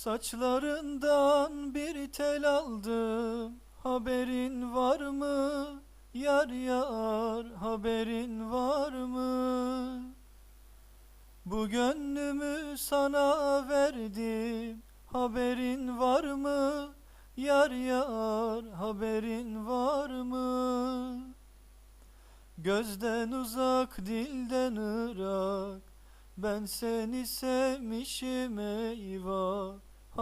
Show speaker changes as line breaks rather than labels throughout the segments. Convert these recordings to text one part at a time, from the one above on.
Saçlarından bir tel aldım Haberin var mı? Yar yar haberin var mı? Bu gönlümü sana verdim Haberin var mı? Yar yar haberin var mı? Gözden uzak dilden ırak Ben seni sevmişim eyvah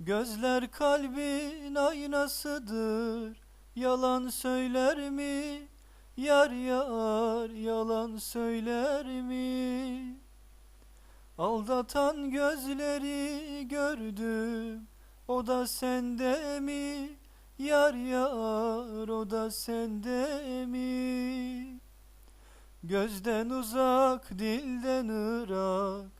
Gözler kalbin aynasıdır Yalan söyler mi? Yar yar yalan söyler mi? Aldatan gözleri gördüm O da sende mi? Yar yar o da sende mi? Gözden uzak dilden ırak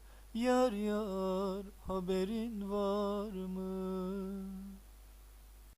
Yar yar haberin var mı?